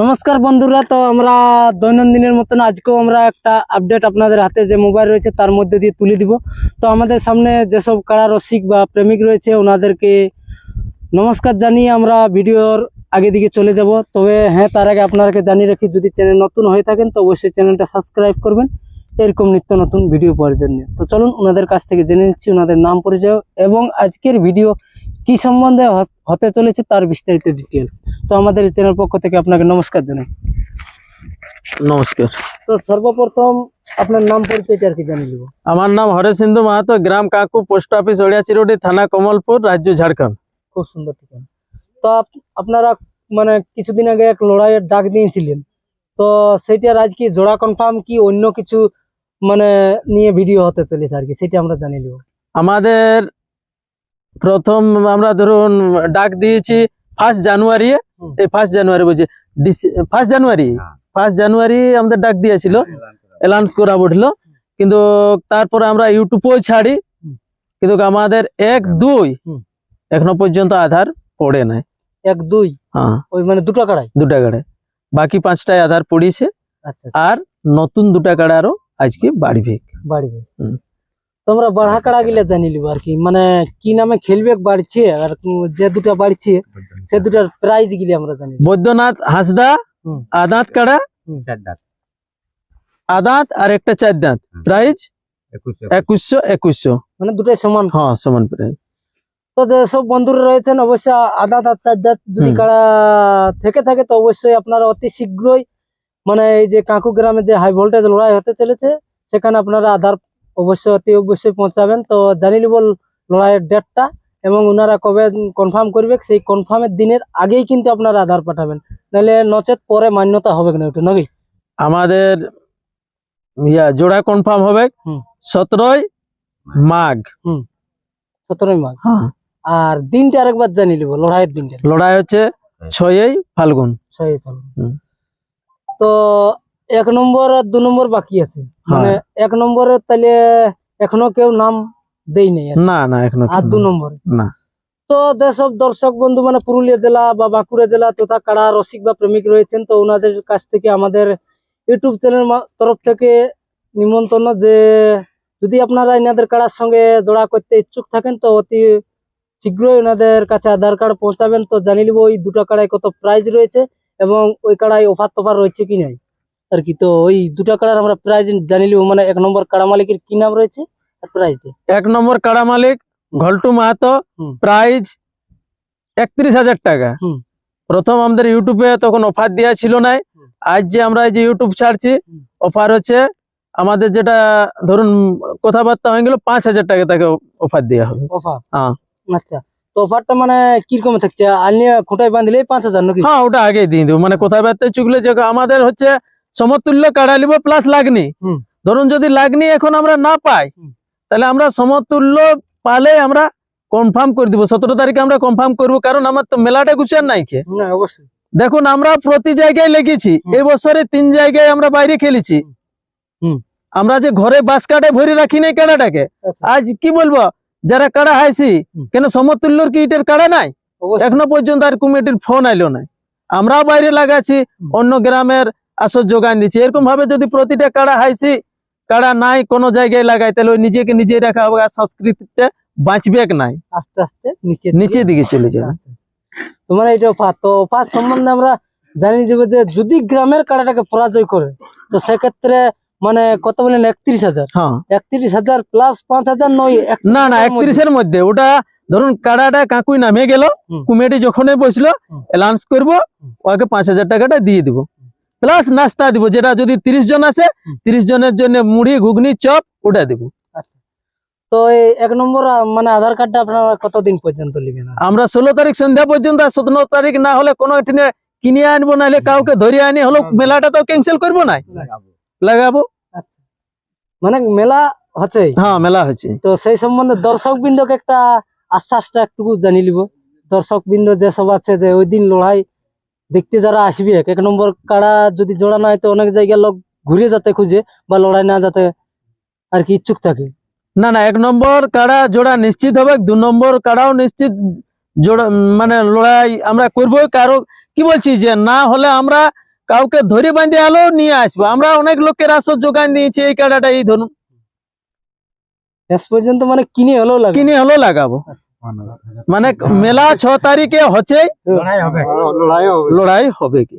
নমস্কার বন্ধুরা, তো আমরা দৈনন্দিনের মতন আজকেও আমরা একটা আপডেট আপনাদের হাতে যে মোবাইল রয়েছে তার মধ্যে দিয়ে তুলে দিব। তো আমাদের সামনে যেসব কারা রসিক বা প্রেমিক রয়েছে, ওনাদেরকে নমস্কার জানিয়ে আমরা ভিডিওর আগে দিকে চলে যাব। তবে হ্যাঁ তার আগে আপনাদেরকে জানিয়ে রাখি, যদি চ্যানেল নতুন হয়ে থাকেন, তো অবশ্যই চ্যানেলটা সাবস্ক্রাইব করবেন। এরকম নিত্য নতুন ভিডিও পাওয়ার জন্য। তো চলুন, ওনাদের কাছ থেকে জেনে নিচ্ছি, ওনাদের নাম, পরিচয় এবং আজকের ভিডিও কি সম্বন্ধে হ- হতে চলেছে তার বিস্তারিত ডিটেলস তো আমাদের চ্যানেল পক্ষ থেকে আপনাকে নমস্কার জানাই। নমস্কার। তো সর্বপ্রথম আপনার নাম পরিচয়টা আর কি জানিয়ে দেবো। আমার নাম হরেশ সিন্ধু মাহাতো গ্রাম কাকু পোস্ট অফিস ওড়িয়া চিরুডি থানা কমলপুর রাজ্য ঝাড়খণ্ড। খুব সুন্দর ঠিকানা। তো আপ- আপনারা মানে কিছুদিন আগে এক লড়াইয়ের ডাক দিয়েছিলেন। তো সেটার আজ কি জোড়া কনফার্ম কি অন্য কিছু মানে নিয়ে ভিডিও হতে চলেছে আর কি সেটা আমরা জানিয়ে নেব আমাদের প্রথম আমরা ধরুন ডাক দিয়েছি ফার্স্ট জানুয়ারি। এই ফার্স্ট জানুয়ারি বলছি ফার্স্ট জানুয়ারি ফার্স্ট জানুয়ারি আমাদের ডাক দিয়েছিল অ্যালাউন্স করা। উঠল কিন্তু তারপরে আমরা ইউটিউবেও ছাড়ি। কিন্তু আমাদের এক দুই এখনও পর্যন্ত আধার পড়ে নাই। এক দুই? হ্যাঁ। ওই মানে দুটো কাড়াই দুটা গাড়ে বাকি পাঁচটায় আধার পড়িয়েছে। আচ্ছা আর নতুন দুটা কাড়া আরও আজকে বাড়বে। বাড়িবে। তোমরা বাড়া কাড়া গিলা জানিয়ে নিব আর কি। মানে কি নামে খেলবে বাড়ছে আর যে দুটা বাড়ছে সে দুটার প্রাইজ গিলি আমরা জানি বৈদ্যনাথ হাসদা। আদাঁত কাড়া আদাঁত আর একটা চার দাঁত প্রাইজ একুশশো। একুশশো মানে দুটাই সমান। হ্যাঁ সমান প্রাইজ তো যেসব বন্ধুরা রয়েছেন অবশ্যই আধা আর চার দাঁত যদি কাড়া থেকে থাকে তো অবশ্যই আপনারা অতি শীঘ্রই মানে এই যে কাকু গ্রামে যে হাই ভোল্টেজ লড়াই হতে চলেছে সেখানে আপনারা আধার অবশ্যই অতি অবশ্যই পৌঁছাবেন। তো জানি নিব লড়াইয়ের ডেটটা এবং ওনারা কবে কনফার্ম করবে সেই কনফার্মের দিনের আগেই কিন্তু আপনারা আধার পাঠাবেন। নাহলে নচেত পরে মান্যতা হবে না ওটা নাকি? আমাদের ইয়া জোড়া কনফার্ম হবে হুম। সতেরোই মাঘ। সতেরোই মাঘ। হ্যাঁ। আর দিনটা আরেকবার জানিয়ে নিব লড়াইয়ের দিনটা। লড়াই হচ্ছে ছয়ই ফাল্গুন। ছয়ই ফাল্গুন। হুম। তো এক নম্বর আর দু নম্বর বাকি আছে। মানে এক নম্বরে তাহলে এখনও কেউ নাম দেই নাই না না এখনও আর দু নম্বর। না। তো যেসব দর্শক বন্ধু মানে পুরুলিয়া জেলা বা বাঁকুড়া জেলা তথা কারা রসিক বা প্রেমিক রয়েছেন তো ওনাদের কাছ থেকে আমাদের ইউটিউব চ্যানেল তরফ থেকে নিমন্ত্রণ যে যদি আপনারা এনাদের কারার সঙ্গে জোড়া করতে ইচ্ছুক থাকেন তো অতি শীঘ্রই ওনাদের কাছে আধার কার্ড পৌঁছাবেন। তো জানিয়ে নিব ওই দুটো কাড়ায় কত প্রাইজ রয়েছে এবং ওই কাড়ায় অফার টফার রয়েছে কি নাই। আর কি? তো ওই দুটো কাড়ার আমরা প্রাইজ নিব। মানে এক নম্বর কাড়া মালিকের কি নাম রয়েছে? আর প্রাইজটা এক নম্বর কাড়া মালিক ঘল্টু মাহাতো। প্রাইজ একত্রিশ হাজার টাকা। প্রথম আমাদের ইউটিউবে তখন অফার দেওয়া ছিল হুম। আজ যে আমরা এই যে ইউটিউব ছাড়ছি অফার হচ্ছে আমাদের যেটা ধরুন কথাবার্তা হয়ে গেল পাঁচ হাজার টাকা তাকে অফার দেওয়া হবে। হ্যাঁ। আচ্ছা। তো অফারটা মানে কীরকম থাকছে? বাঁধলে পাঁচ হাজার নাকি? হ্যাঁ ওটা আগে দিয়ে দেবো। মানে কথাবার্তা চুকলে যে আমাদের হচ্ছে সমতুল্য কাড়া নিব প্লাস লাগনি ধরুন যদি লাগনি এখন আমরা না পাই তাহলে আমরা সমতুল্য পালে আমরা কনফার্ম করে দিব। সতেরো তারিখে আমরা কনফার্ম করব কারণ আমার তো মেলাটা গুছান নাই কে। না অবশ্যই। দেখুন আমরা প্রতি জায়গায় লেগেছি। এই বছরে তিন জায়গায় আমরা বাইরে খেলেছি। আমরা যে ঘরে বাস কাটে ভরে রাখি নাই কাড়াটাকে আচ্ছা, আজ কি বলব যারা কাড়া হাইছি কেন সমতুল্যর কি ইটের কাড়া নাই? এখনও পর্যন্ত আর কমিটির ফোন আইলো নাই। আমরাও বাইরে লাগাচ্ছি অন্য গ্রামের আসর যোগান দিচ্ছি। এরকম ভাবে যদি প্রতিটা কাড়া হাইছি কাড়া নাই কোনো জায়গায় লাগাই তাহলে ওই নিজেকে নিজে রাখা হবে আর সংস্কৃতিটা বাঁচবে নাই। আস্তে আস্তে নিচে নিচের দিকে চলে যাবে। তোমার এটা অফার তো অফার সম্বন্ধে আমরা জানিয়ে দেবো যে যদি গ্রামের কাড়াটাকে পরাজয় করে তো সেক্ষেত্রে মানে কত বলেন একত্রিশ হাজার। হ্যাঁ। একত্রিশ হাজার প্লাস পাঁচ হাজার নয় না না 31 একত্রিশের মধ্যে। ওটা ধরুন কাড়াটা কাকুই নামে গেল। কমিটি যখনই বসল। অ্যালাউন্স করব ওকে পাঁচ হাজার টাকাটা দিয়ে দিব। প্লাস নাস্তা দিব যেটা যদি তিরিশ জন আছে। তিরিশ জনের জন্য মুড়ি ঘুগনি চপ ওটা দিব। তো এই এক নম্বর মানে আধার কার্ডটা আপনারা কতদিন পর্যন্ত নেবেন? আমরা ষোলো তারিখ সন্ধ্যা পর্যন্ত সতেরো তারিখ না হলে কোনো এখানে কিনে আনব নাহলে কাউকে ধরে আনি হলো মেলাটা তো ক্যান্সেল করব না? লাগাবো। আচ্ছা। মানে মেলা হচ্ছে? হ্যাঁ মেলা হচ্ছে। তো সেই সম্বন্ধে দর্শক বৃন্দকে একটা আশ্বাসটা একটু জানিয়ে নিব। দর্শক বৃন্দ যেসব আছে যে ওই দিন লড়াই দেখতে যারা আসবে এক নম্বর কাড়া যদি জোড়া না হয় তো অনেক জায়গায় লোক ঘুরে যাতে খুঁজে বা লড়াই না যাতে আর কি ইচ্ছুক থাকে। না না এক নম্বর কাড়া জোড়া নিশ্চিত হবে দু নম্বর কাড়াও নিশ্চিত জোড়া মানে লড়াই আমরা করব। কারও কি বলছি যে না হলে আমরা কাউকে ধরে বাঁধে আলো নিয়ে আসব। আমরা অনেক লোকের আসর যোগান দিয়েছি এই কাড়াটা এই ধরুন। শেষ পর্যন্ত মানে কিনে হলেও লাগে কিনে হলেও লাগাবো। মানে মেলা ছ তারিখে হচ্ছে লড়াই হবে। কি?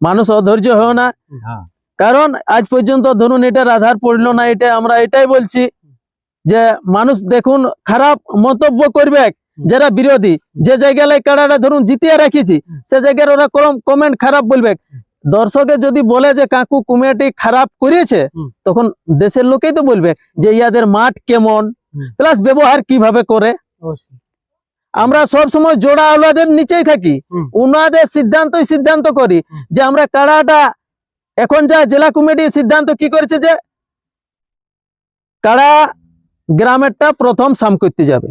মানুষ অধৈর্য হয় না। হ্যাঁ। কারণ আজ পর্যন্ত ধরুন এটার আধার পড়ল না এটা আমরা এটাই বলছি যে মানুষ দেখুন খারাপ মন্তব্য করবে যারা বিরোধী। যে জায়গায় কাড়াটা ধরুন জিতিয়ে রাখিছি সে জায়গায় ওরা কমেন্ট খারাপ বলবে দর্শকে যদি বলে যে কাকু কমিটি খারাপ করেছে তখন দেশের লোকেই তো বলবে যে ইয়াদের মাঠ কেমন প্লাস ব্যবহার কীভাবে করে? আমরা সব সময় জোড়া আওলাদের নিচেই থাকি। উনাদের সিদ্ধান্তই সিদ্ধান্ত করি যে আমরা কাড়াটা এখন যা জেলা কমিটি সিদ্ধান্ত কি করেছে যে কাড়া গ্রামেরটা প্রথম সাম করতে যাবে।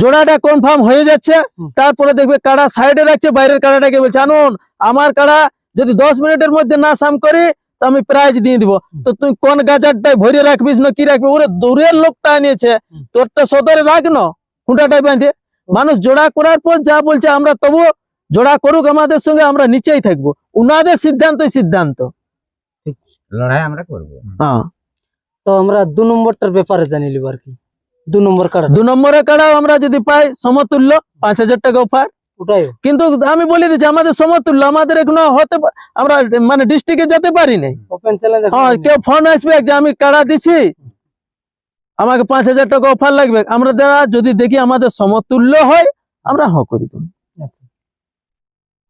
জোড়াটা কনফার্ম হয়ে যাচ্ছে তারপরে দেখবে কাড়া সাইডে রাখছে বাইরের কাড়াটাকে বলছে আনুন আমার কাড়া যদি দশ মিনিটের মধ্যে না সাম করি তো আমি প্রাইজ দিয়ে দিব। তো তুই কোন গাজারটাই ভরে রাখবিস না কি রাখবি? ওরে দূরের লোকটা আনিয়েছে। তোরটা সদরে রাখ না। খুঁটাটাই বাঁধে মানুষ জোড়া করার পর যা বলছে আমরা তবু জোড়া করুক আমাদের সঙ্গে আমরা নিচেই থাকব। উনাদের সিদ্ধান্তই সিদ্ধান্ত। লড়াই আমরা করব। হ্যাঁ। তো আমরা দু নম্বরটার ব্যাপারে জানি লিব আর কি। দু নম্বর কার্ড দু নম্বরে কাড়াও আমরা যদি পাই সমতুল্য পাঁচ হাজার টাকা অফার। ওটাই। কিন্তু আমি বলে দিচ্ছি আমাদের সমতুল্য আমাদের এখনও হতে আমরা মানে ডিস্ট্রিক্টে যেতে পারি নাই হ্যাঁ কেউ ফোন আসবে যে আমি কাড়া দিছি। আমাকে পাঁচ হাজার টাকা অফার লাগবে। আমরা দেওয়া যদি দেখি আমাদের সমতুল্য হয় আমরা হ করি দেব।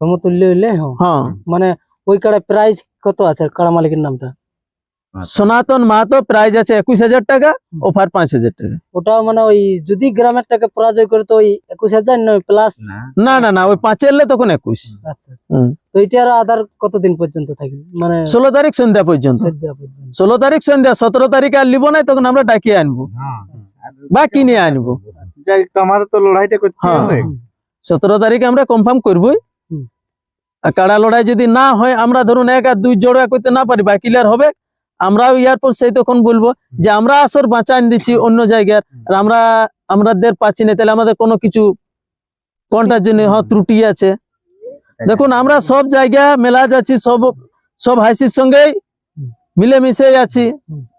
সমতুল্য হইলে হ্যাঁ। হ্যাঁ। মানে ওই কাড়ায় প্রাইস কত আছে? কাড়া মালিকের নামটা? সনাতন মাহাতো প্রাইজ আছে একুশ হাজার টাকা অফার পাঁচ হাজার টাকা। ওটা মানে ওই যদি গ্রামের টাকা পরাজয় করে তো ওই একুশ হাজার নয় প্লাস না। না না ওই পাঁচের এলে তখন একুশ। আচ্ছা হুম। তো এটার আধার কতদিন পর্যন্ত থাকবে? মানে ষোলো তারিখ সন্ধ্যা পর্যন্ত। ষোলো তারিখ সন্ধ্যা সতেরো তারিখে আর লিবো নাই তখন আমরা ডাকিয়ে আনব। হ্যাঁ। বা কিনে আনব। তো লড়াইটা করতে হ্যাঁ। হবে। সতেরো তারিখে আমরা কনফার্ম করবোই। আর কাড়া লড়াই যদি না হয় আমরা ধরুন এক আর দুই জোড়া করতে না পারি বা ক্লিয়ার হবে। আমরাও ইয়ার পর সেই তখন বলব যে আমরা আসর বাঁচান দিচ্ছি অন্য জায়গার। আর আমরা আমাদের পাচ্ছি না তাহলে আমাদের কোনো কিছু কোনটার জন্য হ্যাঁ ত্রুটি আছে। দেখুন আমরা সব জায়গা মেলা যাচ্ছি সব সব হাসির সঙ্গেই। মিলেমিশে আছি।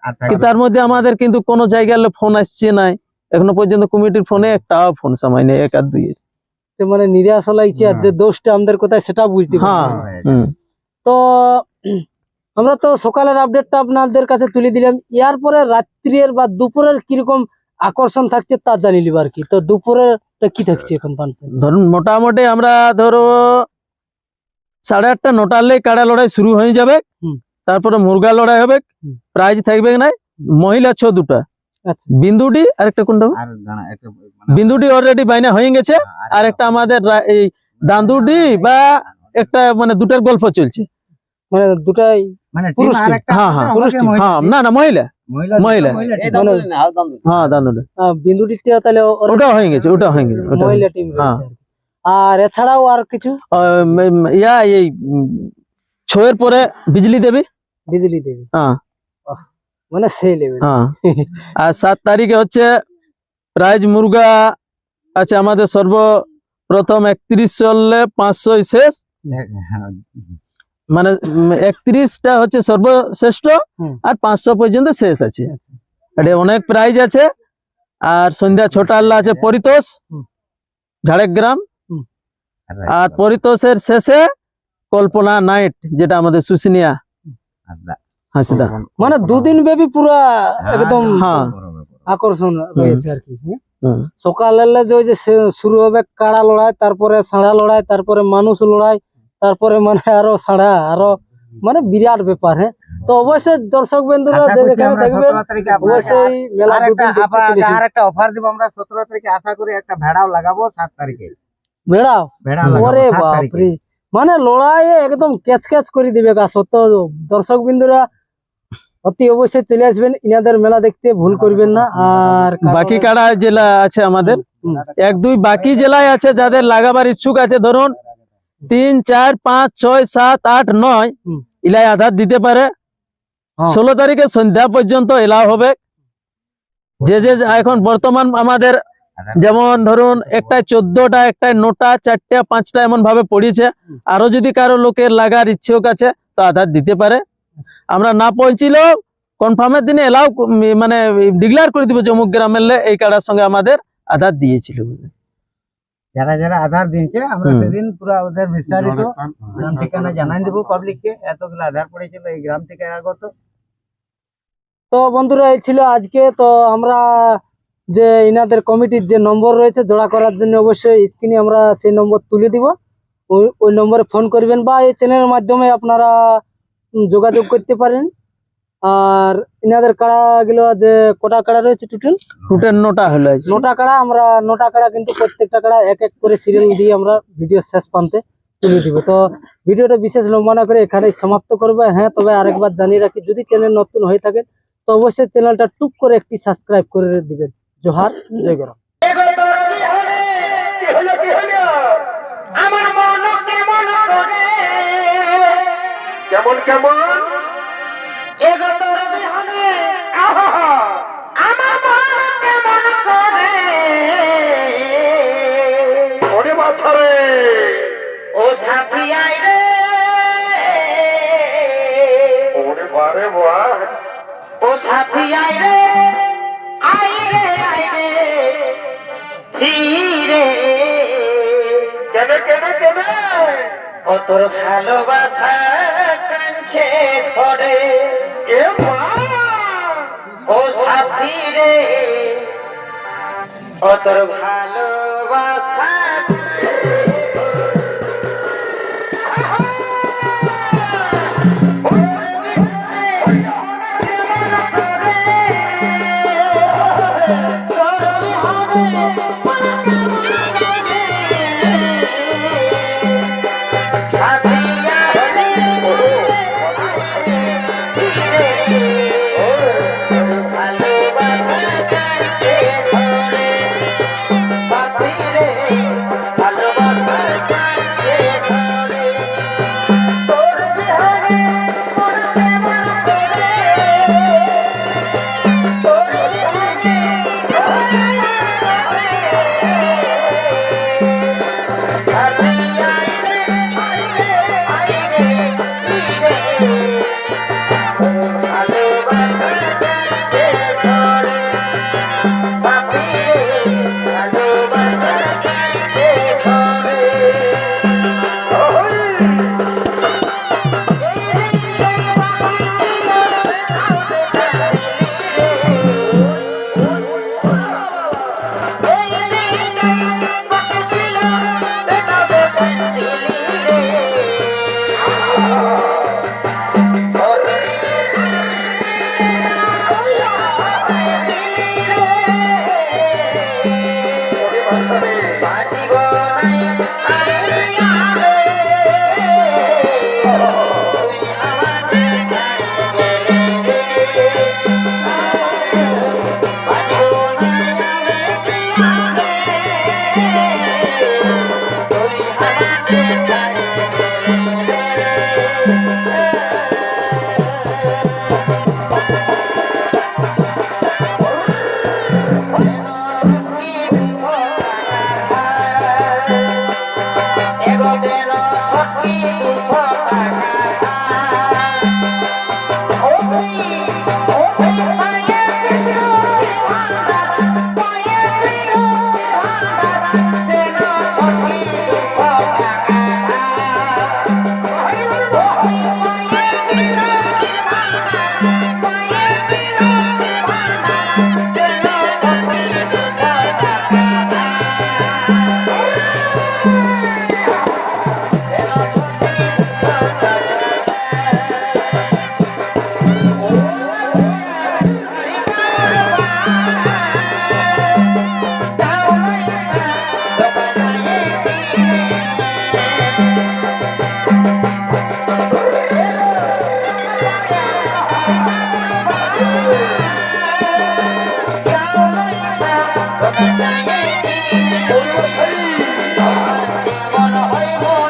আচ্ছা, তার মধ্যে আমাদের কিন্তু কোনো জায়গায় ফোন আসছে নাই। এখনও পর্যন্ত কমিটির ফোনে একটাও ফোন সময় নেই এক আর দুই মানে নিরাশ লাগছে আর যে দোষটা আমাদের কোথায় সেটা বুঝতে হ্যাঁ। তো আমরা তো সকালের আপডেটটা আপনাদের কাছে তুলে দিলাম। ইয়ার পরে রাত্রির বা দুপুরের কীরকম আকর্ষণ থাকছে তা জানি লিব আর কি। তো দুপুরের কি থাকছে এখন ফাংশন ধরুন মোটামুটি আমরা ধরো সাড়ে আটটা নটালে কাড়া লড়াই শুরু হয়ে যাবে। হুম। তারপরে মুরগা লড়াই হবে। প্রাইজ থাকবে না মহিলা ছ দুটা। আচ্ছা। বিন্দুটি আর একটা কোনটা মানে- বিন্দুটি অলরেডি বাইনা হয়ে গেছে। আর একটা আমাদের এই দান্দুটি বা একটা মানে দুটার গল্প চলছে। মানে দুটাই মানে পুরুষ। হ্যাঁ হ্যাঁ পুরুষ। হ্যাঁ না না মহিলা। মহিলা। হ্যাঁ দান্দুটি আহ, বিন্দুটিটা তাহলে ওটা হয়ে গেছে ওটা হয়ে গেছে মহিলা টিম হ্যাঁ। আর এছাড়াও আর কিছু? আহ, ইয়া এই ছয়ের পরে বিজলি দেবী? বিজলি দেবী। হ্যাঁ। মানে সেই লেভেল হ্যাঁ। আর সাত তারিখে হচ্ছে প্রাইজ মুরগা আছে আমাদের সর্বপ্রথম একত্রিশ চললে পাঁচশো শেষ। হ্যাঁ, মানে একত্রিশটা হচ্ছে সর্বশ্রেষ্ঠ আর পাঁচশো পর্যন্ত শেষ আছে। এটা অনেক প্রাইজ আছে। আর সন্ধ্যা ছটা আল্লাহ আছে পরিতোষ। ঝাড়গ্রাম। আচ্ছা, আর পরিতোষের শেষে কল্পনা নাইট যেটা আমাদের শুশুনিয়া আচ্ছা। হাসিদা। মানে দুদিন ব্যাপী পুরা একদম হ্যাঁ। আকর্ষণ রয়েছে আর কি হ্যাঁ? যে শুরু হবে কাড়া লড়াই তারপরে সাড়া লড়াই তারপরে মানুষ লড়াই তারপরে মানে আরও সাড়া আরও মানে বিরাট ব্যাপার হ্যাঁ। তো অবশ্যই দর্শক বন্ধুরা আশা যে করছি যেখানে দেখবেন 17 তারিখে আপনাকে অবশ্যই মেলা আর একটা দেখতে আবার চলেছি আর একটা অফার দিব আমরা সতেরো তারিখে আশা করি একটা ভেড়াও লাগাবো সাত তারিখে। বেড়াও ওরে বাপরে। মানে লড়াই একদম ক্যাচ ক্যাচ করে দিবে গা সত্য। দর্শক বিন্দুরা অতি অবশ্যই চলে আসবেন ইনাদের মেলা দেখতে ভুল করবেন না। আর বাকি কাড়া জেলা আছে আমাদের? এক দুই বাকি জেলায় আছে যাদের লাগাবার ইচ্ছুক আছে ধরুন তিন চার পাঁচ ছয় সাত আট নয়। ইলাই আধার দিতে পারে হ্যাঁ। ষোলো তারিখে সন্ধ্যা পর্যন্ত এলাও হবে যে যে এখন বর্তমান আমাদের যেমন ধরুন একটা চোদ্দটা একটা নটা চারটা পাঁচটা এমন ভাবে পড়িয়েছে আরও যদি কারও লোকের লাগার ইচ্ছুক আছে তো আধার দিতে পারে আমরা না পৌঁছিলেও কনফার্মের দিনে এলাও মানে ডিক্লেয়ার করে দিব যে অমুক গ্রামের এই কার্ডের সঙ্গে আমাদের আধার দিয়েছিল বলে। যারা যারা আধার দিয়েছে আমরা সেদিন পুরো ওদের বিস্তারিত গ্রাম ঠিকানা জানাই দেবো পাবলিককে এতগুলো আধার পড়েছিল এই গ্রাম থেকে আগত। তো বন্ধুরা এই ছিল আজকে। তো আমরা যে ইনাদের কমিটির যে নম্বর রয়েছে জোড়া করার জন্য অবশ্যই স্ক্রিনে আমরা সেই নম্বর তুলে দিব। ওই ওই নম্বরে ফোন করবেন বা এই চ্যানেলের মাধ্যমে আপনারা যোগাযোগ করতে পারেন। আর ইনাদের কাড়াগুলো যে কটা কাড়া রয়েছে টোটাল টোটাল নটা হলো। নটা কাড়া আমরা নটা কাড়া কিন্তু প্রত্যেকটা কাড়া এক এক করে সিরিয়াল দিয়ে আমরা ভিডিও শেষ প্রান্তে তুলে দিব। তো ভিডিওটা বিশেষ লম্বা না করে এখানেই সমাপ্ত করবে। হ্যাঁ তবে আরেকবার জানিয়ে রাখি যদি চ্যানেল নতুন হয়ে থাকে তো অবশ্যই চ্যানেলটা টুক করে একটি সাবস্ক্রাইব করে দিবেন। জোহার জয় গরম। কেমন কেমন? সাথী আই রে। ওরে বারে বাহ ও সাথী আই রে আই রে আই রে ফিরে কেন কেন কেন? ও তোর ভালোবাসা কাঞ্ছে ধরে এ মা। ও সাথী রে ও তোর ভালোবাসা Hare